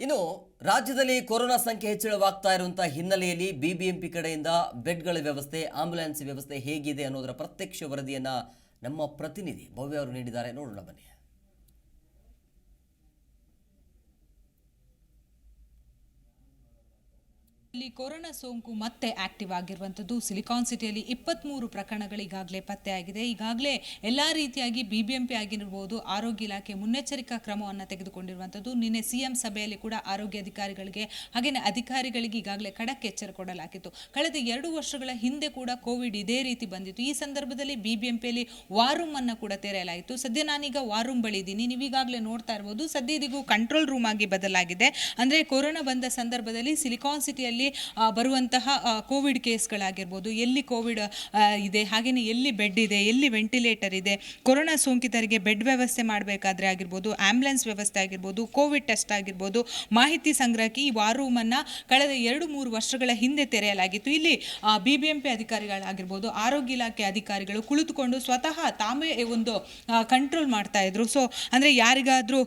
ಇನ್ನು ರಾಜ್ಯದಲ್ಲಿ ಕೊರೋನಾ ಸಂಖ್ಯೆ ಹೆಚ್ಚಳವಾಗ್ತಾ ಇರುವಂತಹ ಹಿನ್ನೆಲೆಯಲ್ಲಿ ಬಿಬಿಎಂಪಿ ಕಡೆಯಿಂದ ಬೆಡ್ಗಳ ವ್ಯವಸ್ಥೆ, ಆಂಬ್ಯುಲೆನ್ಸ್ ವ್ಯವಸ್ಥೆ ಹೇಗಿದೆ ಅನ್ನೋದರ ಪ್ರತ್ಯಕ್ಷ ವರದಿಯನ್ನ ನಮ್ಮ ಪ್ರತಿನಿಧಿ ಭವ್ಯ ಅವರು ನೀಡಿದ್ದಾರೆ. ನೋಡೋಣ ಬನ್ನಿ. ಇಲ್ಲಿ ಕೊರೋನಾ ಸೋಂಕು ಮತ್ತೆ ಆಕ್ಟಿವ್ ಆಗಿರುವಂಥದ್ದು. ಸಿಲಿಕಾನ್ ಸಿಟಿಯಲ್ಲಿ ಇಪ್ಪತ್ತ್ಮೂರು ಪ್ರಕರಣಗಳು ಈಗಾಗಲೇ ಪತ್ತೆಯಾಗಿದೆ. ಈಗಾಗಲೇ ಎಲ್ಲ ರೀತಿಯಾಗಿ ಬಿ ಬಿ ಎಂ ಆಗಿರ್ಬೋದು, ಆರೋಗ್ಯ ಇಲಾಖೆ ಮುನ್ನೆಚ್ಚರಿಕಾ ಕ್ರಮವನ್ನು ತೆಗೆದುಕೊಂಡಿರುವಂಥದ್ದು. ನಿನ್ನೆ ಸಿ ಎಂ ಸಭೆಯಲ್ಲಿ ಕೂಡ ಆರೋಗ್ಯ ಅಧಿಕಾರಿಗಳಿಗೆ ಹಾಗೆಯೇ ಅಧಿಕಾರಿಗಳಿಗೆ ಈಗಾಗಲೇ ಖಡಕ್ ಎಚ್ಚರ ಕೊಡಲಾಗಿತ್ತು. ಕಳೆದ ಎರಡು ವರ್ಷಗಳ ಹಿಂದೆ ಕೂಡ ಕೋವಿಡ್ ಇದೇ ರೀತಿ ಬಂದಿತ್ತು. ಈ ಸಂದರ್ಭದಲ್ಲಿ ಬಿ ಬಿ ಎಂ ಪಿಯಲ್ಲಿ ವಾರ್ ರೂಮ್ ಅನ್ನು ಕೂಡ ತೆರೆಯಲಾಯಿತು ಸದ್ಯ ನಾನೀಗ ವಾರ್ ರೂಮ್ ಬಳಿ ಇದ್ದೀನಿ. ನೀವೀಗಾಗಲೇ ನೋಡ್ತಾ ಇರ್ಬೋದು, ಸದ್ಯ ಇದೀಗೂ ಕಂಟ್ರೋಲ್ ರೂಮ್ ಆಗಿ ಬದಲಾಗಿದೆ. ಅಂದರೆ ಕೊರೋನಾ ಬಂದ ಸಂದರ್ಭದಲ್ಲಿ ಸಿಲಿಕಾನ್ ಸಿಟಿಯಲ್ಲಿ ಆ, ಬರುವಂತಹ ಕೋವಿಡ್ ಕೇಸ್ಗಳಾಗಿರ್ಬೋದು ಎಲ್ಲಿ ಕೋವಿಡ್ ಇದೆ ಹಾಗೆಯೇ ಎಲ್ಲಿ ಬೆಡ್ ಇದೆ ಎಲ್ಲಿ ವೆಂಟಿಲೇಟರ್ ಇದೆ ಕೊರೋನಾ ಸೋಂಕಿತರಿಗೆ ಬೆಡ್ ವ್ಯವಸ್ಥೆ ಮಾಡಬೇಕಾದ್ರೆ ಆಗಿರ್ಬೋದು ಆ್ಯಂಬುಲೆನ್ಸ್ ವ್ಯವಸ್ಥೆ ಆಗಿರ್ಬೋದು ಕೋವಿಡ್ ಟೆಸ್ಟ್ ಆಗಿರ್ಬೋದು ಮಾಹಿತಿ ಸಂಗ್ರಹಕ್ಕೆ ಈ ವಾರ್ ರೂಮನ್ನು ಕಳೆದ ಎರಡು ಮೂರು ವರ್ಷಗಳ ಹಿಂದೆ ತೆರೆಯಲಾಗಿತ್ತು. ಇಲ್ಲಿ ಬಿ ಬಿ ಎಂ ಪಿ ಅಧಿಕಾರಿಗಳಾಗಿರ್ಬೋದು ಆರೋಗ್ಯ ಇಲಾಖೆ ಅಧಿಕಾರಿಗಳು ಕುಳಿತುಕೊಂಡು ಸ್ವತಃ ತಾವೇ ಒಂದು ಕಂಟ್ರೋಲ್ ಮಾಡ್ತಾ ಇದ್ರು. ಸೊ ಅಂದರೆ ಯಾರಿಗಾದರೂ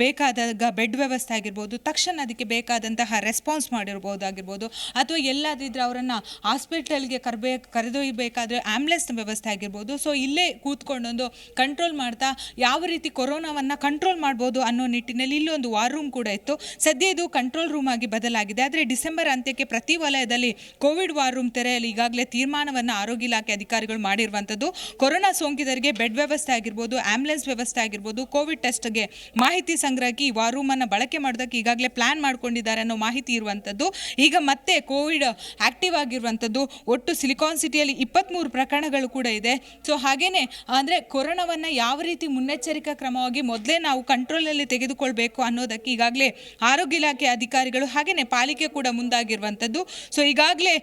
ಬೇಕಾದಾಗ ಬೆಡ್ ವ್ಯವಸ್ಥೆ ಆಗಿರ್ಬೋದು ತಕ್ಷಣ ಅದಕ್ಕೆ ಬೇಕಾದಂತಹ ರೆಸ್ಪಾನ್ಸ್ ಮಾಡಿರ್ಬೋದಾಗಿರ್ಬೋದು ಅಥವಾ ಎಲ್ಲಾದಿದ್ರೆ ಅವರನ್ನು ಹಾಸ್ಪಿಟಲ್ಗೆ ಕರ್ಬೇ ಕರೆದೊಯ್ಯಬೇಕಾದ್ರೆ ಆಂಬ್ಯುಲೆನ್ಸ್ ವ್ಯವಸ್ಥೆ ಆಗಿರ್ಬೋದು. ಸೊ, ಇಲ್ಲೇ ಕೂತ್ಕೊಂಡೊಂದು ಕಂಟ್ರೋಲ್ ಮಾಡ್ತಾ ಯಾವ ರೀತಿ ಕೊರೋನಾವನ್ನು ಕಂಟ್ರೋಲ್ ಮಾಡ್ಬೋದು ಅನ್ನೋ ನಿಟ್ಟಿನಲ್ಲಿ ಇಲ್ಲಿ ಒಂದು ವಾರ್ ರೂಮ್ ಕೂಡ ಇತ್ತು. ಸದ್ಯ ಇದು ಕಂಟ್ರೋಲ್ ರೂಮ್ ಆಗಿ ಬದಲಾಗಿದೆ. ಆದರೆ ಡಿಸೆಂಬರ್ ಅಂತ್ಯಕ್ಕೆ ಪ್ರತಿ ವಲಯದಲ್ಲಿ ಕೋವಿಡ್ ವಾರ್ ರೂಮ್ ತೆರೆಯಲು ಈಗಾಗಲೇ ತೀರ್ಮಾನವನ್ನು ಆರೋಗ್ಯ ಇಲಾಖೆ ಅಧಿಕಾರಿಗಳು ಮಾಡಿರುವಂಥದ್ದು. ಕೊರೋನಾ ಸೋಂಕಿತರಿಗೆ ಬೆಡ್ ವ್ಯವಸ್ಥೆ ಆಗಿರ್ಬೋದು ಆಂಬ್ಯುಲೆನ್ಸ್ ವ್ಯವಸ್ಥೆ ಆಗಿರ್ಬೋದು, ಕೋವಿಡ್ ಟೆಸ್ಟ್ಗೆ ಮಾಹಿತಿ ಸಂಗ್ರಹಕ್ಕೆ ಈ ವಾರ್ ರೂಮನ್ನು ಬಳಕೆ ಮಾಡೋದಕ್ಕೆ ಈಗಾಗಲೇ ಪ್ಲಾನ್ ಮಾಡ್ಕೊಂಡಿದ್ದಾರೆ ಅನ್ನೋ ಮಾಹಿತಿ ಇರುವಂಥದ್ದು. ಈಗ ಮತ್ತೆ ಕೋವಿಡ್ ಆಕ್ಟಿವ್ ಆಗಿರುವಂಥದ್ದು, ಒಟ್ಟು ಸಿಲಿಕಾನ್ ಸಿಟಿಯಲ್ಲಿ ಇಪ್ಪತ್ತ್ಮೂರು ಪ್ರಕರಣಗಳು ಕೂಡ ಇದೆ. ಸೊ ಹಾಗೆಯೇ ಅಂದರೆ ಕೊರೋನಾವನ್ನು ಯಾವ ರೀತಿ ಮುನ್ನೆಚ್ಚರಿಕಾ ಕ್ರಮವಾಗಿ ಮೊದಲೇ ನಾವು ಕಂಟ್ರೋಲಲ್ಲಿ ತೆಗೆದುಕೊಳ್ಬೇಕು ಅನ್ನೋದಕ್ಕೆ ಈಗಾಗಲೇ ಆರೋಗ್ಯ ಇಲಾಖೆ ಅಧಿಕಾರಿಗಳು ಹಾಗೆಯೇ ಪಾಲಿಕೆ ಕೂಡ ಮುಂದಾಗಿರುವಂಥದ್ದು. ಸೊ ಈಗಾಗಲೇ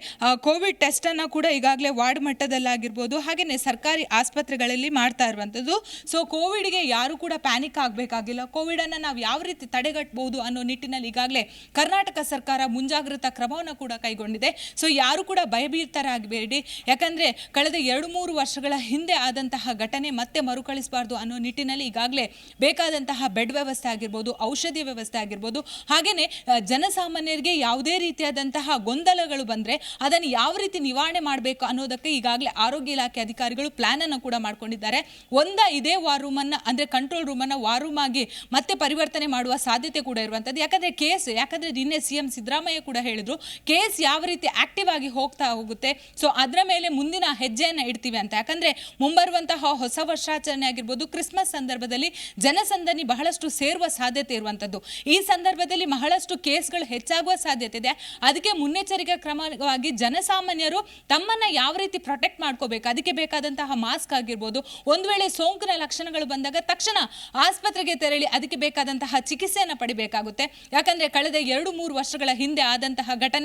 ಕೋವಿಡ್ ಟೆಸ್ಟನ್ನು ಕೂಡ ಈಗಾಗಲೇ ವಾರ್ಡ್ ಮಟ್ಟದಲ್ಲಾಗಿರ್ಬೋದು ಹಾಗೆಯೇ ಸರ್ಕಾರಿ ಆಸ್ಪತ್ರೆಗಳಲ್ಲಿ ಮಾಡ್ತಾ ಇರುವಂಥದ್ದು. ಸೊ ಕೋವಿಡ್ಗೆ ಯಾರು ಕೂಡ ಪ್ಯಾನಿಕ್ ಆಗಬೇಕಾಗಿಲ್ಲ. ಕೋವಿಡನ್ನು ನಾವು ಯಾವ ರೀತಿ ತಡೆಗಟ್ಟಬಹುದು ಅನ್ನೋ ನಿಟ್ಟಿನಲ್ಲಿ ಈಗಾಗಲೇ ಕರ್ನಾಟಕ ಸರ್ಕಾರ ಮುಂಜಾಗ್ರತಾ ಕ್ರಮವನ್ನು ಕೂಡ ಕೈಗೊಂಡಿದೆ. ಸೊ ಯಾರು ಕೂಡ ಭಯಭೀತರಾಗಬೇಡಿ. ಯಾಕಂದರೆ ಕಳೆದ ಎರಡು ಮೂರು ವರ್ಷಗಳ ಹಿಂದೆ ಆದಂತಹ ಘಟನೆ ಮತ್ತೆ ಮರುಕಳಿಸಬಾರ್ದು ಅನ್ನೋ ನಿಟ್ಟಿನಲ್ಲಿ ಈಗಾಗಲೇ ಬೇಕಾದಂತಹ ಬೆಡ್ ವ್ಯವಸ್ಥೆ ಆಗಿರ್ಬೋದು, ಔಷಧಿ ವ್ಯವಸ್ಥೆ ಆಗಿರ್ಬೋದು ಹಾಗೆಯೇ ಜನಸಾಮಾನ್ಯರಿಗೆ ಯಾವುದೇ ರೀತಿಯಾದಂತಹ ಗೊಂದಲಗಳು ಬಂದರೆ ಅದನ್ನು ಯಾವ ರೀತಿ ನಿವಾರಣೆ ಮಾಡಬೇಕು ಅನ್ನೋದಕ್ಕೆ ಈಗಾಗಲೇ ಆರೋಗ್ಯ ಇಲಾಖೆ ಅಧಿಕಾರಿಗಳು ಪ್ಲಾನ್ ಅನ್ನು ಕೂಡ ಮಾಡ್ಕೊಂಡಿದ್ದಾರೆ. ಒಂದ ಇದೇ ವಾರ್ ರೂಮನ್ನು ಅಂದರೆ ಕಂಟ್ರೋಲ್ ರೂಮನ್ನು ವಾರ್ ರೂಮ್ ಆಗಿ ಮತ್ತೆ ಪರಿವರ್ತನೆ ಮಾಡುವ ಸಾಧ್ಯತೆ ಕೂಡ ಇರುವಂಥದ್ದು. ಯಾಕಂದರೆ ಕೇಸ್, ಯಾಕಂದರೆ ನಿನ್ನೆ ಸಿ ಎಂ ಸಿದ್ದರಾಮಯ್ಯ ಕೂಡ ಹೇಳಿದ್ರು ಕೇಸ್ ಯಾವ ರೀತಿ ಆಕ್ಟಿವ್ ಆಗಿ ಹೋಗ್ತಾ ಹೋಗುತ್ತೆ. ಸೊ ಅದರ ಮೇಲೆ ಮುಂದಿನ ಹೆಜ್ಜೆಯನ್ನು ಇಡ್ತೀವಿ ಅಂತ. ಯಾಕಂದರೆ ಮುಂಬರುವಂತಹ ಹೊಸ ವರ್ಷಾಚರಣೆ ಆಗಿರ್ಬೋದು, ಕ್ರಿಸ್ಮಸ್ ಸಂದರ್ಭದಲ್ಲಿ ಜನಸಂದಣಿ ಬಹಳಷ್ಟು ಸೇರುವ ಸಾಧ್ಯತೆ ಇರುವಂಥದ್ದು. ಈ ಸಂದರ್ಭದಲ್ಲಿ ಬಹಳಷ್ಟು ಕೇಸ್ಗಳು ಹೆಚ್ಚಾಗುವ ಸಾಧ್ಯತೆ ಇದೆ. ಅದಕ್ಕೆ ಮುನ್ನೆಚ್ಚರಿಕೆ ಕ್ರಮವಾಗಿ ಜನಸಾಮಾನ್ಯರು ತಮ್ಮನ್ನ ಯಾವ ರೀತಿ ಪ್ರೊಟೆಕ್ಟ್ ಮಾಡ್ಕೋಬೇಕು, ಅದಕ್ಕೆ ಬೇಕಾದಂತಹ ಮಾಸ್ಕ್ ಆಗಿರ್ಬೋದು, ಒಂದು ವೇಳೆ ಸೋಂಕಿನ ಲಕ್ಷಣಗಳು ಬಂದಾಗ ತಕ್ಷಣ ಆಸ್ಪತ್ರೆಗೆ ತೆರಳಿ ಅದಕ್ಕೆ ಬೇಕಾದಂತಹ ಚಿಕಿತ್ಸೆಯನ್ನು ಪಡಿಬೇಕಾಗುತ್ತೆ. ಯಾಕಂದ್ರೆ ಕಳೆದ ಎರಡು ಮೂರು ವರ್ಷಗಳ ಹಿಂದೆ ಆದಂತಹ ಘಟನೆ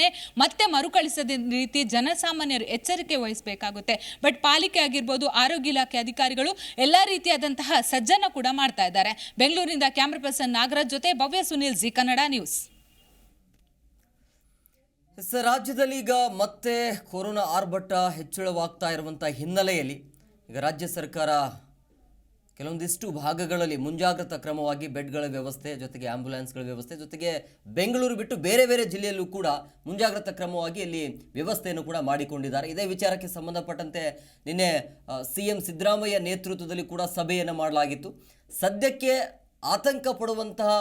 ಮತ್ತೆ ಮರುಕಳಿಸದ ರೀತಿ ಜನಸಾಮಾನ್ಯರು ಎಚ್ಚರಿಕೆ ವಹಿಸಬೇಕಾಗುತ್ತೆ. ಬಟ್ ಪಾಲಿಕೆ ಆಗಿರ್ಬೋದು, ಆರೋಗ್ಯ ಇಲಾಖೆ ಅಧಿಕಾರಿಗಳು ಎಲ್ಲ ರೀತಿಯಾದಂತಹ ಸಜ್ಜನ ಕೂಡ ಮಾಡ್ತಾ ಇದ್ದಾರೆ. ಬೆಂಗಳೂರಿನಿಂದ ಕ್ಯಾಮ್ರಾ ಪರ್ಸನ್ ನಾಗರಾಜ್ ಜೊತೆ ಭವ್ಯ ಸುನಿಲ್, ಜಿ ಕನ್ನಡ ನ್ಯೂಸ್. ರಾಜ್ಯದಲ್ಲಿ ಈಗ ಮತ್ತೆ ಕೊರೋನಾ ಆರ್ಭಟ ಹೆಚ್ಚಳವಾಗ್ತಾ ಇರುವಂಥ ಹಿನ್ನೆಲೆಯಲ್ಲಿ ಈಗ ರಾಜ್ಯ ಸರ್ಕಾರ ಕೆಲವೊಂದಿಷ್ಟು ಭಾಗಗಳಲ್ಲಿ ಮುಂಜಾಗ್ರತಾ ಕ್ರಮವಾಗಿ ಬೆಡ್ಗಳ ವ್ಯವಸ್ಥೆ, ಜೊತೆಗೆ ಆಂಬ್ಯುಲೆನ್ಸ್ಗಳ ವ್ಯವಸ್ಥೆ, ಜೊತೆಗೆ ಬೆಂಗಳೂರು ಬಿಟ್ಟು ಬೇರೆ ಬೇರೆ ಜಿಲ್ಲೆಯಲ್ಲೂ ಕೂಡ ಮುಂಜಾಗ್ರತಾ ಕ್ರಮವಾಗಿ ಇಲ್ಲಿ ವ್ಯವಸ್ಥೆಯನ್ನು ಕೂಡ ಮಾಡಿಕೊಂಡಿದ್ದಾರೆ. ಇದೇ ವಿಚಾರಕ್ಕೆ ಸಂಬಂಧಪಟ್ಟಂತೆ ನಿನ್ನೆ ಸಿ ಎಂ ಸಿದ್ದರಾಮಯ್ಯ ನೇತೃತ್ವದಲ್ಲಿ ಕೂಡ ಸಭೆಯನ್ನು ಮಾಡಲಾಗಿತ್ತು. ಸದ್ಯಕ್ಕೆ ಆತಂಕ ಪಡುವಂತಹ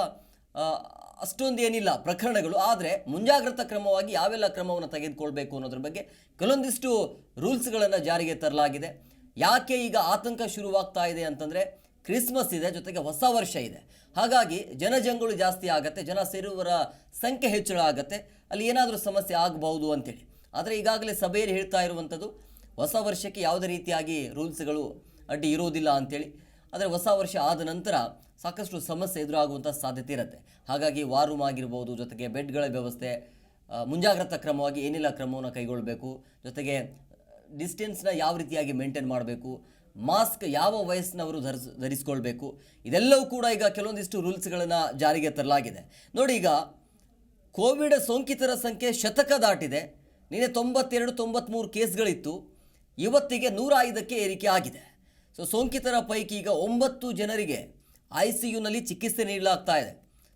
ಅಷ್ಟೊಂದು ಏನಿಲ್ಲ ಪ್ರಕರಣಗಳು, ಆದರೆ ಮುಂಜಾಗ್ರತಾ ಕ್ರಮವಾಗಿ ಯಾವೆಲ್ಲ ಕ್ರಮವನ್ನು ತೆಗೆದುಕೊಳ್ಬೇಕು ಅನ್ನೋದ್ರ ಬಗ್ಗೆ ಕೆಲವೊಂದಿಷ್ಟು ರೂಲ್ಸ್ಗಳನ್ನು ಜಾರಿಗೆ ತರಲಾಗಿದೆ. ಯಾಕೆ ಈಗ ಆತಂಕ ಶುರುವಾಗ್ತಾ ಇದೆ ಅಂತಂದರೆ ಕ್ರಿಸ್ಮಸ್ ಇದೆ, ಜೊತೆಗೆ ಹೊಸ ವರ್ಷ ಇದೆ. ಹಾಗಾಗಿ ಜನಜಂಗುಳು ಜಾಸ್ತಿ ಆಗತ್ತೆ, ಜನ ಸೇರುವರ ಸಂಖ್ಯೆ ಹೆಚ್ಚಳ ಆಗುತ್ತೆ, ಅಲ್ಲಿ ಏನಾದರೂ ಸಮಸ್ಯೆ ಆಗಬಹುದು ಅಂತೇಳಿ. ಆದರೆ ಈಗಾಗಲೇ ಸಭೆಯಲ್ಲಿ ಹೇಳ್ತಾ ಇರುವಂಥದ್ದು, ಹೊಸ ವರ್ಷಕ್ಕೆ ಯಾವುದೇ ರೀತಿಯಾಗಿ ರೂಲ್ಸ್ಗಳು ಅಡ್ಡಿ ಇರೋದಿಲ್ಲ ಅಂತೇಳಿ. ಆದರೆ ಹೊಸ ವರ್ಷ ಆದ ನಂತರ ಸಾಕಷ್ಟು ಸಮಸ್ಯೆ ಎದುರಾಗುವಂಥ ಸಾಧ್ಯತೆ ಇರುತ್ತೆ. ಹಾಗಾಗಿ ವಾರ್ ರೂಮ್ ಆಗಿರ್ಬೋದು, ಜೊತೆಗೆ ಬೆಡ್ಗಳ ವ್ಯವಸ್ಥೆ ಮುಂಜಾಗ್ರತಾ ಕ್ರಮವಾಗಿ ಏನೆಲ್ಲ ಕ್ರಮವನ್ನು ಕೈಗೊಳ್ಳಬೇಕು ಜೊತೆಗೆ ಡಿಸ್ಟೆನ್ಸ್ನ ಯಾವ ರೀತಿಯಾಗಿ ಮೇಂಟೈನ್ ಮಾಡಬೇಕು? ಮಾಸ್ಕ್ ಯಾವ ವಯಸ್ಸಿನವರು ಧರಿಸ್, ಧರಿಸ್ಕೊಳ್ಬೇಕು? ಇದೆಲ್ಲವೂ ಕೂಡ ಈಗ ಕೆಲವೊಂದಿಷ್ಟು ರೂಲ್ಸ್ಗಳನ್ನು ಜಾರಿಗೆ ತರಲಾಗಿದೆ. ನೋಡಿ ಈಗ, ಕೋವಿಡ್ ಸೋಂಕಿತರ ಸಂಖ್ಯೆ ಶತಕ ದಾಟಿದೆ. ನಿನ್ನೆ ತೊಂಬತ್ತೆರಡು ತೊಂಬತ್ತ್ಮೂರು ಕೇಸ್ಗಳಿತ್ತು. ಇವತ್ತಿಗೆ ನೂರ ಐದಕ್ಕೆ ಏರಿಕೆ ಆಗಿದೆ. ಸೊ ಸೋಂಕಿತರ ಪೈಕಿ ಈಗ ಒಂಬತ್ತು ಜನರಿಗೆ ಐ ಸಿ ಯುನಲ್ಲಿ ಚಿಕಿತ್ಸೆ ನೀಡಲಾಗ್ತಾ ಇದೆ.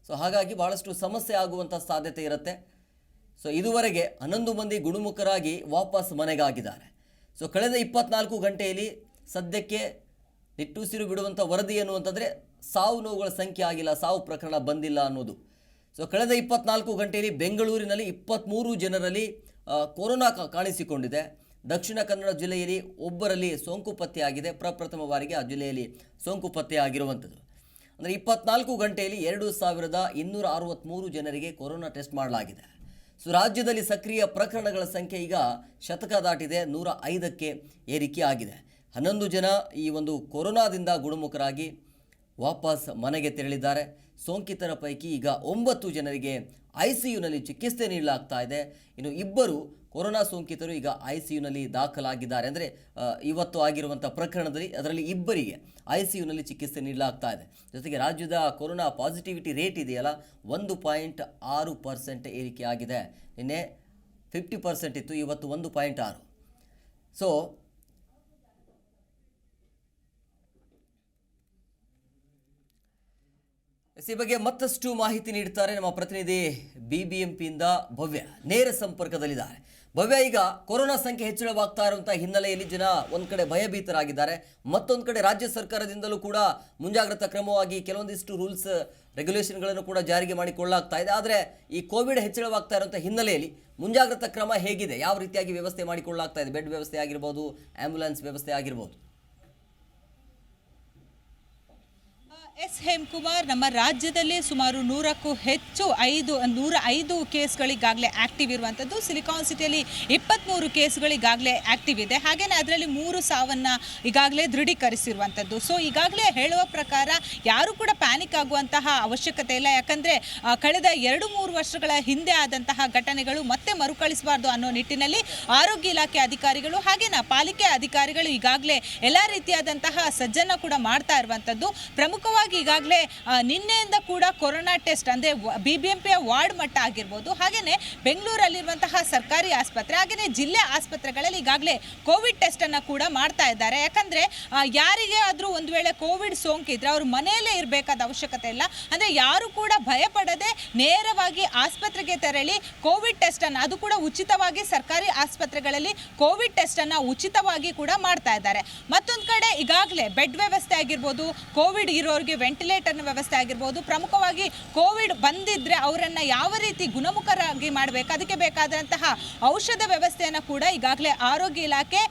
ಸೊ ಹಾಗಾಗಿ ಭಾಳಷ್ಟು ಸಮಸ್ಯೆ ಆಗುವಂಥ ಸಾಧ್ಯತೆ ಇರುತ್ತೆ. ಸೊ ಇದುವರೆಗೆ ಹನ್ನೊಂದು ಮಂದಿ ಗುಣಮುಖರಾಗಿ ವಾಪಸ್ ಮನೆಗಾಗಿದ್ದಾರೆ. ಸೊ ಕಳೆದ ಇಪ್ಪತ್ನಾಲ್ಕು ಗಂಟೆಯಲ್ಲಿ ಸದ್ಯಕ್ಕೆ ನಿಟ್ಟುಸಿರು ಬಿಡುವಂಥ ವರದಿ ಅನ್ನುವಂಥದ್ರೆ ಸಾವು ನೋವುಗಳ ಸಂಖ್ಯೆ ಆಗಿಲ್ಲ, ಸಾವು ಪ್ರಕರಣ ಬಂದಿಲ್ಲ ಅನ್ನೋದು. ಸೊ ಕಳೆದ ಇಪ್ಪತ್ನಾಲ್ಕು ಗಂಟೆಯಲ್ಲಿ ಬೆಂಗಳೂರಿನಲ್ಲಿ ಇಪ್ಪತ್ತ್ಮೂರು ಜನರಲ್ಲಿ ಕೊರೋನಾ ಕಾಣಿಸಿಕೊಂಡಿದೆ. ದಕ್ಷಿಣ ಕನ್ನಡ ಜಿಲ್ಲೆಯಲ್ಲಿ ಒಬ್ಬರಲ್ಲಿ ಸೋಂಕು ಪತ್ತೆಯಾಗಿದೆ ಪ್ರಪ್ರಥಮ ಬಾರಿಗೆ ಆ ಜಿಲ್ಲೆಯಲ್ಲಿ ಸೋಂಕು ಪತ್ತೆಯಾಗಿರುವಂಥದ್ದು ಅಂದರೆ ಇಪ್ಪತ್ನಾಲ್ಕು ಗಂಟೆಯಲ್ಲಿ ಎರಡು ಸಾವಿರದ ಇನ್ನೂರ ಅರವತ್ತ್ಮೂರು ಜನರಿಗೆ ಕೊರೋನಾ ಟೆಸ್ಟ್ ಮಾಡಲಾಗಿದೆ. ಸೊ ರಾಜ್ಯದಲ್ಲಿ ಸಕ್ರಿಯ ಪ್ರಕರಣಗಳ ಸಂಖ್ಯೆ ಈಗ ಶತಕ ದಾಟಿದೆ, ನೂರ ಐದಕ್ಕೆ ಏರಿಕೆ ಆಗಿದೆ. ಹನ್ನೊಂದು ಜನ ಈ ಒಂದು ಕೊರೋನಾದಿಂದ ಗುಣಮುಖರಾಗಿ ವಾಪಸ್ ಮನೆಗೆ ತೆರಳಿದ್ದಾರೆ. ಸೋಂಕಿತರ ಪೈಕಿ ಈಗ ಒಂಬತ್ತು ಜನರಿಗೆ ಐ ಸಿ ಯುನಲ್ಲಿ ಚಿಕಿತ್ಸೆ ನೀಡಲಾಗ್ತಾ ಇದೆ. ಇನ್ನು ಇಬ್ಬರು ಕೊರೋನಾ ಸೋಂಕಿತರು ಈಗ ಐ ಸಿ ಯುನಲ್ಲಿ ದಾಖಲಾಗಿದ್ದಾರೆ. ಅಂದರೆ ಇವತ್ತು ಆಗಿರುವಂಥ ಪ್ರಕರಣದಲ್ಲಿ ಅದರಲ್ಲಿ ಇಬ್ಬರಿಗೆ ಐ ಸಿ ಯುನಲ್ಲಿ ಚಿಕಿತ್ಸೆ ನೀಡಲಾಗ್ತಾ ಇದೆ. ಜೊತೆಗೆ ರಾಜ್ಯದ ಕೊರೋನಾ ಪಾಸಿಟಿವಿಟಿ ರೇಟ್ ಇದೆಯಲ್ಲ, ಒಂದು ಪಾಯಿಂಟ್ ಆರು ಪರ್ಸೆಂಟ್ ಏರಿಕೆ ಆಗಿದೆ ನಿನ್ನೆ ಫಿಫ್ಟಿ ಪರ್ಸೆಂಟ್ ಇತ್ತು, ಇವತ್ತು ಒಂದು ಪಾಯಿಂಟ್ ಆರು. ಸೊ ಈ ಬಗ್ಗೆ ಮತ್ತಷ್ಟು ಮಾಹಿತಿ ನೀಡ್ತಾರೆ ನಮ್ಮ ಪ್ರತಿನಿಧಿ ಬಿ ಬಿ ಎಂ ಪಿಯಿಂದ ಭವ್ಯ ನೇರ ಸಂಪರ್ಕದಲ್ಲಿದ್ದಾರೆ. ಭವ್ಯ, ಈಗ ಕೊರೋನಾ ಸಂಖ್ಯೆ ಹೆಚ್ಚಳವಾಗ್ತಾ ಇರುವಂತಹ ಹಿನ್ನೆಲೆಯಲ್ಲಿ ಜನ ಒಂದು ಕಡೆ ಭಯಭೀತರಾಗಿದ್ದಾರೆ. ಮತ್ತೊಂದು ಕಡೆ ರಾಜ್ಯ ಸರ್ಕಾರದಿಂದಲೂ ಕೂಡ ಮುಂಜಾಗ್ರತಾ ಕ್ರಮವಾಗಿ ಕೆಲವೊಂದಿಷ್ಟು ರೂಲ್ಸ್, ರೆಗ್ಯುಲೇಷನ್ಗಳನ್ನು ಕೂಡ ಜಾರಿಗೆ ಮಾಡಿಕೊಳ್ಳಲಾಗ್ತಾ ಇದೆ. ಆದರೆ ಈ ಕೋವಿಡ್ ಹೆಚ್ಚಳವಾಗ್ತಾ ಇರುವಂತಹ ಹಿನ್ನೆಲೆಯಲ್ಲಿ ಮುಂಜಾಗ್ರತಾ ಕ್ರಮ ಹೇಗಿದೆ? ಯಾವ ರೀತಿಯಾಗಿ ವ್ಯವಸ್ಥೆ ಮಾಡಿಕೊಳ್ಳಲಾಗ್ತಾ ಇದೆ? ಬೆಡ್ ವ್ಯವಸ್ಥೆ ಆಗಿರ್ಬೋದು, ಆಂಬ್ಯುಲೆನ್ಸ್ ವ್ಯವಸ್ಥೆ ಆಗಿರ್ಬೋದು. ಎಸ್ ಹೇಮ್ಕುಮಾರ್, ನಮ್ಮ ರಾಜ್ಯದಲ್ಲಿ ಸುಮಾರು ನೂರಕ್ಕೂ ಹೆಚ್ಚು ಐದು, ನೂರ ಐದು ಕೇಸ್ಗಳಿಗಾಗಲೇ ಆಕ್ಟಿವ್ ಇರುವಂಥದ್ದು. ಸಿಲಿಕಾನ್ ಸಿಟಿಯಲ್ಲಿ ಇಪ್ಪತ್ತ್ಮೂರು ಕೇಸ್ಗಳಿಗಾಗಲೇ ಆಕ್ಟಿವ್ ಇದೆ. ಹಾಗೆಯೇ ಅದರಲ್ಲಿ ಮೂರು ಸಾವನ್ನು ಈಗಾಗಲೇ ದೃಢೀಕರಿಸಿರುವಂಥದ್ದು. ಸೊ ಈಗಾಗಲೇ ಹೇಳುವ ಪ್ರಕಾರ ಯಾರು ಕೂಡ ಪ್ಯಾನಿಕ್ ಆಗುವಂತಹ ಅವಶ್ಯಕತೆ ಇಲ್ಲ. ಯಾಕಂದರೆ ಕಳೆದ ಎರಡು, ಮೂರು ವರ್ಷಗಳ ಹಿಂದೆ ಆದಂತಹ ಘಟನೆಗಳು ಮತ್ತೆ ಮರುಕಳಿಸಬಾರ್ದು ಅನ್ನೋ ನಿಟ್ಟಿನಲ್ಲಿ ಆರೋಗ್ಯ ಇಲಾಖೆ ಅಧಿಕಾರಿಗಳು ಹಾಗೆಯೇ ಪಾಲಿಕೆ ಅಧಿಕಾರಿಗಳು ಈಗಾಗಲೇ ಎಲ್ಲ ರೀತಿಯಾದಂತಹ ಸಜ್ಜನ್ನ ಕೂಡ ಮಾಡ್ತಾ ಇರುವಂಥದ್ದು. ಪ್ರಮುಖವಾಗಿ ಈಗಾಗಲೇ ನಿನ್ನೆಯಿಂದ ಕೂಡ ಕೊರೋನಾ ಟೆಸ್ಟ್ ಅಂದರೆ ಬಿ ಬಿ ಎಂ ಪಿಯ ವಾರ್ಡ್ ಮಟ್ಟ ಆಗಿರ್ಬೋದು ಹಾಗೆಯೇ ಬೆಂಗಳೂರಲ್ಲಿರುವಂತಹ ಸರ್ಕಾರಿ ಆಸ್ಪತ್ರೆ ಹಾಗೆಯೇ ಜಿಲ್ಲೆ ಆಸ್ಪತ್ರೆಗಳಲ್ಲಿ ಈಗಾಗಲೇ ಕೋವಿಡ್ ಟೆಸ್ಟನ್ನು ಕೂಡ ಮಾಡ್ತಾ ಇದ್ದಾರೆ. ಯಾಕಂದರೆ ಯಾರಿಗೆ ಆದರೂ ಒಂದು ವೇಳೆ ಕೋವಿಡ್ ಸೋಂಕಿದ್ರೆ ಅವರು ಮನೆಯಲ್ಲೇ ಇರಬೇಕಾದ ಅವಶ್ಯಕತೆ ಇಲ್ಲ. ಅಂದರೆ ಯಾರು ಕೂಡ ಭಯಪಡದೆ ನೇರವಾಗಿ ಆಸ್ಪತ್ರೆಗೆ ತೆರಳಿ ಕೋವಿಡ್ ಟೆಸ್ಟನ್ನು ಅದು ಕೂಡ ಉಚಿತವಾಗಿ ಸರ್ಕಾರಿ ಆಸ್ಪತ್ರೆಗಳಲ್ಲಿ ಕೋವಿಡ್ ಟೆಸ್ಟನ್ನು ಉಚಿತವಾಗಿ ಕೂಡ ಮಾಡ್ತಾ ಇದ್ದಾರೆ. ಮತ್ತೊಂದು ಕಡೆ ಈಗಾಗಲೇ ಬೆಡ್ ವ್ಯವಸ್ಥೆ ಆಗಿರ್ಬೋದು, ಕೋವಿಡ್ ಇರೋರಿಗೆ ವೆಂಟಿಲೇಟರ್ನ ವ್ಯವಸ್ಥೆ ಆಗಿರ್ಬೋದು, ಪ್ರಮುಖವಾಗಿ ಕೋವಿಡ್ ಬಂದಿದ್ರೆ ಅವರನ್ನು ಯಾವ ರೀತಿ ಗುಣಮುಖರಾಗಿ ಮಾಡಬೇಕು, ಅದಕ್ಕೆ ಬೇಕಾದಂತಹ ಔಷಧ ವ್ಯವಸ್ಥೆಯನ್ನು ಕೂಡ ಈಗಾಗಲೇ ಆರೋಗ್ಯ ಇಲಾಖೆ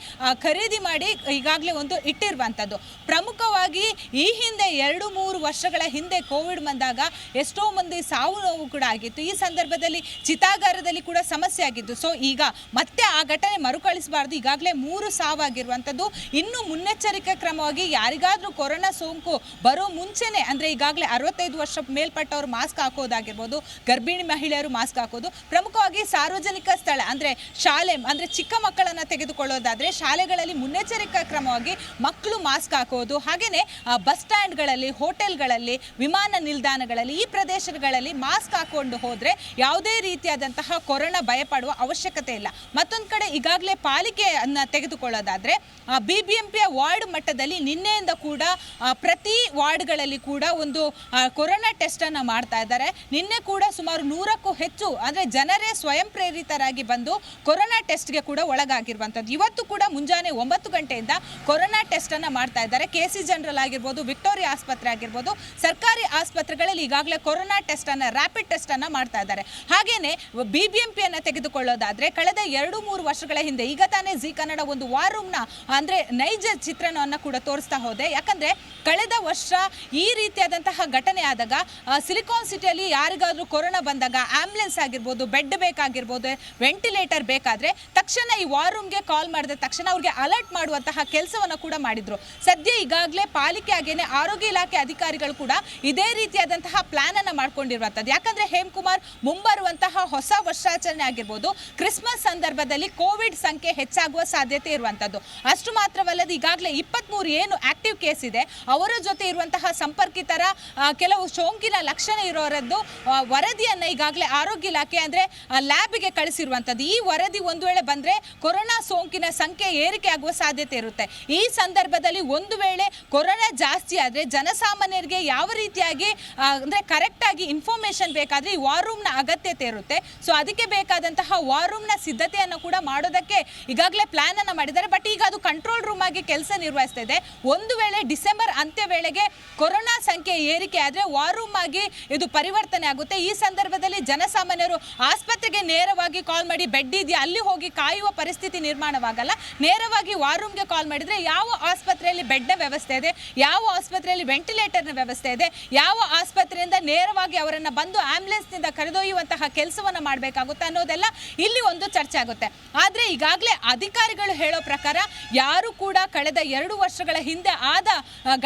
ಖರೀದಿ ಮಾಡಿ ಈಗಾಗಲೇ ಒಂದು ಇಟ್ಟಿರುವಂಥದ್ದು. ಪ್ರಮುಖವಾಗಿ ಈ ಹಿಂದೆ ಎರಡು ಮೂರು ವರ್ಷಗಳ ಹಿಂದೆ ಕೋವಿಡ್ ಬಂದಾಗ ಎಷ್ಟೋ ಮಂದಿ ಸಾವು ನೋವು ಕೂಡ ಆಗಿತ್ತು. ಈ ಸಂದರ್ಭದಲ್ಲಿ ಚಿತಾಗಾರದಲ್ಲಿ ಕೂಡ ಸಮಸ್ಯೆ ಆಗಿತ್ತು. ಸೊ ಈಗ ಮತ್ತೆ ಆ ಘಟನೆ ಮರುಕಳಿಸಬಾರ್ದು. ಈಗಾಗಲೇ ಮೂರು ಸಾವಾಗಿರುವಂಥದ್ದು. ಇನ್ನು ಮುನ್ನೆಚ್ಚರಿಕೆ ಕ್ರಮವಾಗಿ ಯಾರಿಗಾದರೂ ಕೊರೋನಾ ಸೋಂಕು ಬರೋ ಮುಂಚೆನೆ ಅಂದರೆ ಈಗಾಗಲೇ ಅರವತ್ತೈದು ವರ್ಷ ಮೇಲ್ಪಟ್ಟವರು ಮಾಸ್ಕ್ ಹಾಕೋದಾಗಿರ್ಬೋದು, ಗರ್ಭಿಣಿ ಮಹಿಳೆಯರು ಮಾಸ್ಕ್ ಹಾಕೋದು, ಪ್ರಮುಖವಾಗಿ ಸಾರ್ವಜನಿಕ ಸ್ಥಳ ಅಂದರೆ ಶಾಲೆ, ಅಂದರೆ ಚಿಕ್ಕ ಮಕ್ಕಳನ್ನು ತೆಗೆದುಕೊಳ್ಳೋದಾದರೆ ಶಾಲೆಗಳಲ್ಲಿ ಮುನ್ನೆಚ್ಚರಿಕಾ ಕ್ರಮವಾಗಿ ಮಕ್ಕಳು ಮಾಸ್ಕ್ ಹಾಕೋದು ಹಾಗೆಯೇ ಬಸ್ ಸ್ಟ್ಯಾಂಡ್ಗಳಲ್ಲಿ, ಹೋಟೆಲ್ಗಳಲ್ಲಿ, ವಿಮಾನ ನಿಲ್ದಾಣಗಳಲ್ಲಿ, ಈ ಪ್ರದೇಶಗಳಲ್ಲಿ ಮಾಸ್ಕ್ ಹಾಕೊಂಡು ಹೋದರೆ ಯಾವುದೇ ರೀತಿಯಾದಂತಹ ಕೊರೋನಾ ಭಯಪಡುವ ಅವಶ್ಯಕತೆ ಇಲ್ಲ. ಮತ್ತೊಂದು ಕಡೆ ಈಗಾಗಲೇ ಪಾಲಿಕೆಯನ್ನು ತೆಗೆದುಕೊಳ್ಳೋದಾದರೆ ಬಿ ಬಿ ಎಂ ಪಿಯ ವಾರ್ಡ್ ಮಟ್ಟದಲ್ಲಿ ನಿನ್ನೆಯಿಂದ ಕೂಡ ಪ್ರತಿ ವಾರ್ಡ್ಗಳಲ್ಲಿ ಕೂಡ ಒಂದು ಕೊರೋನಾ ಟೆಸ್ಟನ್ನು ಮಾಡ್ತಾ ಇದ್ದಾರೆ. ನಿನ್ನೆ ಕೂಡ ಸುಮಾರು ನೂರಕ್ಕೂ ಹೆಚ್ಚು, ಅಂದರೆ ಜನರೇ ಸ್ವಯಂ ಪ್ರೇರಿತರಾಗಿ ಬಂದು ಕೊರೋನಾ ಟೆಸ್ಟ್ಗೆ ಕೂಡ ಒಳಗಾಗಿರುವಂಥದ್ದು. ಇವತ್ತು ಕೂಡ ಮುಂಜಾನೆ ಒಂಬತ್ತು ಗಂಟೆಯಿಂದ ಕೊರೋನಾ ಟೆಸ್ಟನ್ನು ಮಾಡ್ತಾ ಇದ್ದಾರೆ. ಕೆ ಸಿ ಜನರಲ್ ಆಗಿರ್ಬೋದು ವಿಕ್ಟೋರಿಯಾ ಆಸ್ಪತ್ರೆ ಆಗಿರ್ಬೋದು, ಸರ್ಕಾರಿ ಆಸ್ಪತ್ರೆಗಳಲ್ಲಿ ಈಗಾಗಲೇ ಕೊರೋನಾ ಟೆಸ್ಟನ್ನು ರ್ಯಾಪಿಡ್ ಟೆಸ್ಟನ್ನು ಮಾಡ್ತಾ ಇದ್ದಾರೆ. ಹಾಗೆಯೇ ಬಿ ಬಿ ಎಂ ತೆಗೆದುಕೊಳ್ಳೋದಾದರೆ, ಕಳೆದ ಎರಡು, ಮೂರು ವರ್ಷಗಳ ಹಿಂದೆ ಈಗ ತಾನೇ ಜಿ ಕನ್ನಡ ಒಂದು ವಾರ್ ರೂಮ್ನ ಅಂದರೆ ನೈಜ ಚಿತ್ರಣವನ್ನು ಕೂಡ ತೋರಿಸ್ತಾ ಹೋದೆ. ಯಾಕಂದರೆ, ಕಳೆದ ವರ್ಷ ಈ ರೀತಿಯಾದಂತಹ ಘಟನೆ ಆದಾಗ ಸಿಲಿಕಾನ್ ಸಿಟಿಯಲ್ಲಿ ಯಾರಿಗಾದರೂ ಕೊರೋನಾ ಬಂದಾಗ ಆಂಬ್ಯುಲೆನ್ಸ್ ಆಗಿರ್ಬೋದು ಬೆಡ್ ಬೇಕಾಗಿರ್ಬೋದು ವೆಂಟಿಲೇಟರ್ ಬೇಕಾದರೆ ತಕ್ಷಣ ಈ ವಾರ್ ರೂಮ್ಗೆ ಕಾಲ್ ಮಾಡಿದ ತಕ್ಷಣ ಅವ್ರಿಗೆ ಅಲರ್ಟ್ ಮಾಡುವಂತಹ ಕೆಲಸವನ್ನು ಕೂಡ ಮಾಡಿದರು. ಸದ್ಯ ಈಗಾಗಲೇ ಪಾಲಿಕೆ ಹಾಗೇನೆ ಆರೋಗ್ಯ ಇಲಾಖೆ ಅಧಿಕಾರಿಗಳು ಕೂಡ ಇದೇ ರೀತಿಯಾದಂತಹ ಪ್ಲಾನ್ ಅನ್ನು ಮಾಡ್ಕೊಂಡಿರುವಂಥದ್ದು. ಯಾಕಂದರೆ ಹೇಮಕುಮಾರ್ ಮುಂಬರುವಂತಹ ಹೊಸ ವರ್ಷಾಚರಣೆ ಆಗಿರ್ಬೋದು ಕ್ರಿಸ್ಮಸ್ ಸಂದರ್ಭದಲ್ಲಿ ಕೋವಿಡ್ ಸಂಖ್ಯೆ ಹೆಚ್ಚಾಗುವ ಸಾಧ್ಯತೆ ಇರುವಂಥದ್ದು. ಅಷ್ಟು ಮಾತ್ರವಲ್ಲದೆ ಈಗಾಗಲೇ ಇಪ್ಪತ್ತ್ಮೂರು ಏನು ಆಕ್ಟಿವ್ ಕೇಸ್ ಇದೆ, ಅವರ ಜೊತೆ ಇರುವಂತಹ ಸಂಪರ್ಕಿತರ ಕೆಲವು ಸೋಂಕಿನ ಲಕ್ಷಣ ಇರೋರದ್ದು ವರದಿಯನ್ನು ಈಗಾಗಲೇ ಆರೋಗ್ಯ ಇಲಾಖೆ ಅಂದರೆ ಲ್ಯಾಬ್ಗೆ ಕಳಿಸಿರುವಂಥದ್ದು. ಈ ವರದಿ ಒಂದು ವೇಳೆ ಬಂದರೆ ಕೊರೋನಾ ಸೋಂಕಿನ ಸಂಖ್ಯೆ ಏರಿಕೆ ಆಗುವ ಸಾಧ್ಯತೆ ಇರುತ್ತೆ. ಈ ಸಂದರ್ಭದಲ್ಲಿ ಒಂದು ವೇಳೆ ಕೊರೋನಾ ಜಾಸ್ತಿ ಆದರೆ ಜನಸಾಮಾನ್ಯರಿಗೆ ಯಾವ ರೀತಿಯಾಗಿ ಅಂದರೆ ಕರೆಕ್ಟಾಗಿ ಇನ್ಫಾರ್ಮೇಷನ್ ಬೇಕಾದರೆ ಈ ವಾರ್ ರೂಮ್ನ ಅಗತ್ಯತೆ ಇರುತ್ತೆ. ಸೊ ಅದಕ್ಕೆ ಬೇಕಾದಂತಹ ವಾರ್ ರೂಮ್ನ ಸಿದ್ಧತೆಯನ್ನು ಕೂಡ ಮಾಡೋದಕ್ಕೆ ಈಗಾಗಲೇ ಪ್ಲಾನ್ ಅನ್ನ ಮಾಡಿದ್ದಾರೆ. ಬಟ್ ಈಗ ಅದು ಕಂಟ್ರೋಲ್ ರೂಮ್ ಆಗಿ ಕೆಲಸ ನಿರ್ವಹಿಸ್ತಾ ಇದೆ. ಒಂದು ವೇಳೆ ಡಿಸೆಂಬರ್ ಅಂತ್ಯ ವೇಳೆಗೆ ಕೊರೋನಾ ಸಂಖ್ಯೆ ಏರಿಕೆ ಆದರೆ ವಾರ್ ಆಗಿ ಇದು ಪರಿವರ್ತನೆ ಆಗುತ್ತೆ. ಈ ಸಂದರ್ಭದಲ್ಲಿ ಜನಸಾಮಾನ್ಯರು ಆಸ್ಪತ್ರೆಗೆ ನೇರವಾಗಿ ಕಾಲ್ ಮಾಡಿ, ಬೆಡ್ ಇದೆಯಾ? ಅಲ್ಲಿ ಹೋಗಿ ಕಾಯುವ ಪರಿಸ್ಥಿತಿ ನಿರ್ಮಾಣವಾಗಲ್ಲ. ನೇರವಾಗಿ ವಾರ್ ರೂಮ್ಗೆ ಕಾಲ್ ಮಾಡಿದರೆ ಯಾವ ಆಸ್ಪತ್ರೆಯಲ್ಲಿ ಬೆಡ್ನ ವ್ಯವಸ್ಥೆ ಇದೆ? ಯಾವ ಆಸ್ಪತ್ರೆಯಲ್ಲಿ ವೆಂಟಿಲೇಟರ್ನ ವ್ಯವಸ್ಥೆ ಇದೆ? ಯಾವ ಆಸ್ಪತ್ರೆಯಿಂದ ನೇರವಾಗಿ ಅವರನ್ನು ಬಂದು ಆಂಬ್ಯುಲೆನ್ಸ್ನಿಂದ ಕರೆದೊಯ್ಯುವಂತಹ ಕೆಲಸವನ್ನು ಮಾಡಬೇಕಾಗುತ್ತೆ ಅನ್ನೋದೆಲ್ಲ ಇಲ್ಲಿ ಒಂದು ಚರ್ಚೆ ಆಗುತ್ತೆ. ಆದರೆ ಈಗಾಗಲೇ ಅಧಿಕಾರಿಗಳು ಹೇಳೋ ಪ್ರಕಾರ ಯಾರು ಕೂಡ ಕಳೆದ ಎರಡು ವರ್ಷಗಳ ಹಿಂದೆ ಆದ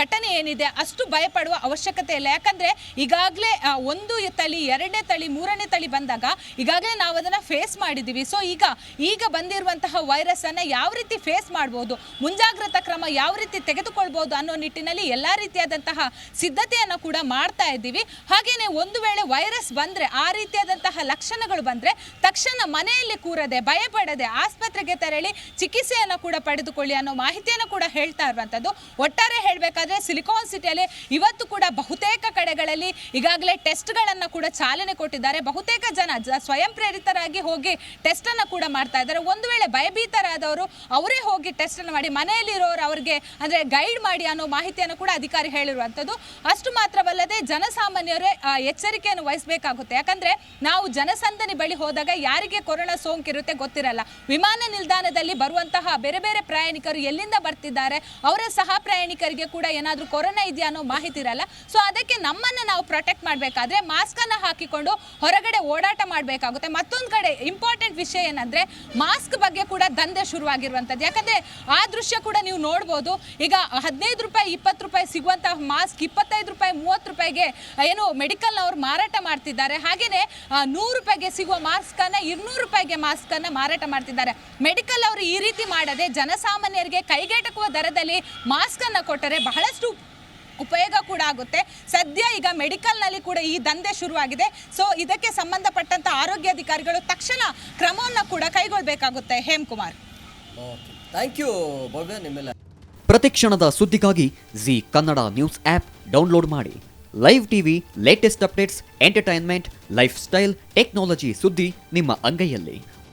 ಘಟನೆ ಏನಿದೆ, ಅಷ್ಟು ಭಯಪಡುವ ಅವಶ್ಯಕತೆ ಇಲ್ಲ. ಯಾಕಂದ್ರೆ ಈಗಾಗಲೇ ಒಂದು ತಳಿ, ಎರಡನೇ ತಳಿ, ಮೂರನೇ ತಳಿ ಬಂದಾಗ ಈಗಾಗಲೇ ನಾವು ಅದನ್ನು ಫೇಸ್ ಮಾಡಿದ್ದೀವಿ ಸೊ ಈಗ ಈಗ ಬಂದಿರುವಂತಹ ವೈರಸ್ ಅನ್ನ ಯಾವ ರೀತಿ ಫೇಸ್ ಮಾಡ್ಬೋದು, ಮುಂಜಾಗ್ರತಾ ಕ್ರಮ ಯಾವ ರೀತಿ ತೆಗೆದುಕೊಳ್ಬೋದು ಅನ್ನೋ ನಿಟ್ಟಿನಲ್ಲಿ ಎಲ್ಲ ರೀತಿಯಾದಂತಹ ಸಿದ್ಧತೆಯನ್ನು ಕೂಡ ಮಾಡ್ತಾ ಇದ್ದೀವಿ. ಹಾಗೆಯೇ ಒಂದು ವೇಳೆ ವೈರಸ್ ಬಂದ್ರೆ, ಆ ರೀತಿಯಾದಂತಹ ಲಕ್ಷಣಗಳು ಬಂದ್ರೆ, ತಕ್ಷಣ ಮನೆಯಲ್ಲಿ ಕೂರದೆ, ಭಯಪಡದೆ, ಆಸ್ಪತ್ರೆಗೆ ತೆರಳಿ ಚಿಕಿತ್ಸೆಯನ್ನು ಕೂಡ ಪಡೆದುಕೊಳ್ಳಿ ಅನ್ನೋ ಮಾಹಿತಿಯನ್ನು ಕೂಡ ಹೇಳ್ತಾ ಇರುವಂಥದ್ದು ಒಟ್ಟಾರೆ ಹೇಳಬೇಕಾದ್ರೆ ಸಿಲಿಕಾನ್ ಸಿಟಿಯಲ್ಲಿ ಇವತ್ತು ಕೂಡ ಬಹುತೇಕ ಕಡೆಗಳಲ್ಲಿ ಈಗಾಗಲೇ ಟೆಸ್ಟ್ಗಳನ್ನು ಕೂಡ ಚಾಲನೆ ಕೊಟ್ಟಿದ್ದಾರೆ. ಬಹುತೇಕ ಜನ ಸ್ವಯಂ ಪ್ರೇರಿತರಾಗಿ ಹೋಗಿ ಟೆಸ್ಟನ್ನು ಕೂಡ ಮಾಡ್ತಾ ಇದ್ದಾರೆ. ಒಂದು ವೇಳೆ ಭಯಭೀತರಾದವರು ಅವರೇ ಹೋಗಿ ಟೆಸ್ಟನ್ನು ಮಾಡಿ ಮನೆಯಲ್ಲಿರೋರು ಅವರಿಗೆ ಅಂದರೆ ಗೈಡ್ ಮಾಡಿ ಅನ್ನೋ ಮಾಹಿತಿಯನ್ನು ಕೂಡ ಅಧಿಕಾರಿ ಹೇಳಿರುವಂಥದ್ದು. ಅಷ್ಟು ಮಾತ್ರವಲ್ಲದೆ ಜನಸಾಮಾನ್ಯರೇ ಎಚ್ಚರಿಕೆಯನ್ನು ವಹಿಸಬೇಕಾಗುತ್ತೆ. ಯಾಕಂದ್ರೆ ನಾವು ಜನಸಂದಣಿ ಬಳಿ ಹೋದಾಗ ಯಾರಿಗೆ ಕೊರೋನಾ ಸೋಂಕಿರುತ್ತೆ ಗೊತ್ತಿರಲ್ಲ. ವಿಮಾನ ನಿಲ್ದಾಣದಲ್ಲಿ ಬರುವಂತಹ ಬೇರೆ ಬೇರೆ ಪ್ರಯಾಣಿಕರು ಎಲ್ಲಿಂದ ಬರ್ತಿದ್ದಾರೆ? ಅವರ ಸಹ ಪ್ರಯಾಣಿಕರಿಗೆ ಕೂಡ ಏನಾದರೂ ಕೊರೋನಾ ಇದೆಯಾ ಅನ್ನೋ ಮಾಹಿತಿ ಇರಲ್ಲ. ಸೊ ಅದಕ್ಕೆ ನಮ್ಮನ್ನು ನಾವು ಪ್ರೊಟೆಕ್ಟ್ ಮಾಡಬೇಕಾದ್ರೆ ಮಾಸ್ಕನ್ನು ಹಾಕಿಕೊಂಡು ಹೊರಗಡೆ ಓಡಾಟ ಮಾಡಬೇಕಾಗುತ್ತೆ. ಮತ್ತೊಂದು ಕಡೆ ಇಂಪಾರ್ಟೆಂಟ್ ವಿಷಯ ಏನಂದರೆ ಮಾಸ್ಕ್ ಬಗ್ಗೆ ಕೂಡ ದಂಧೆ ಶುರುವಾಗಿರುವಂಥದ್ದು. ಯಾಕಂದರೆ ಆ ದೃಶ್ಯ ಕೂಡ ನೀವು ನೋಡ್ಬೋದು. ಈಗ ಹದಿನೈದು ರೂಪಾಯಿ, ಇಪ್ಪತ್ತು ರೂಪಾಯಿ ಸಿಗುವಂತಹ ಮಾಸ್ಕ್ ಇಪ್ಪತ್ತೈದು ರೂಪಾಯಿ, ಮೂವತ್ತು ರೂಪಾಯಿಗೆ ಏನು ಮೆಡಿಕಲ್ನವ್ರು ಮಾರಾಟ ಮಾಡ್ತಿದ್ದಾರೆ. ಹಾಗೆಯೇ ನೂರು ರೂಪಾಯಿಗೆ ಸಿಗುವ ಮಾಸ್ಕನ್ನು ಇನ್ನೂರು ರೂಪಾಯಿಗೆ ಮಾಸ್ಕನ್ನು ಮಾರಾಟ ಮಾಡ್ತಿದ್ದಾರೆ. ಮೆಡಿಕಲ್ ಅವರು ಈ ರೀತಿ ಮಾಡದೆ ಜನಸಾಮಾನ್ಯರಿಗೆ ಕೈಗೆಟಕುವ ದರದಲ್ಲಿ ಮಾಸ್ಕನ್ನು ಕೊಟ್ಟರೆ ಬಹಳಷ್ಟು ಉಪಯೋಗ ಕೂಡ ಆಗುತ್ತೆ. ಸದ್ಯ ಈಗ ಮೆಡಿಕಲ್ನಲ್ಲಿ ಕೂಡ ಈ ದಂಧೆ ಶುರುವಾಗಿದೆ. ಸೊ ಇದಕ್ಕೆ ಸಂಬಂಧಪಟ್ಟಂತ ಆರೋಗ್ಯಾಧಿಕಾರಿಗಳು ತಕ್ಷಣ ಕ್ರಮವನ್ನು ಕೂಡ ಕೈಗೊಳ್ಳಬೇಕಾಗುತ್ತೆ Hemakumar. Okay thank you Bhavya ನಿಮ್ಮೆಲ್ಲ ಪ್ರತಿಕ್ಷಣದ ಸುದ್ದಿಗಾಗಿ Zee Kannada news app download ಮಾಡಿ. Live TV latest updates entertainment lifestyle technology ಸುದ್ದಿ ನಿಮ್ಮ ಅಂಗೈಯಲ್ಲಿ.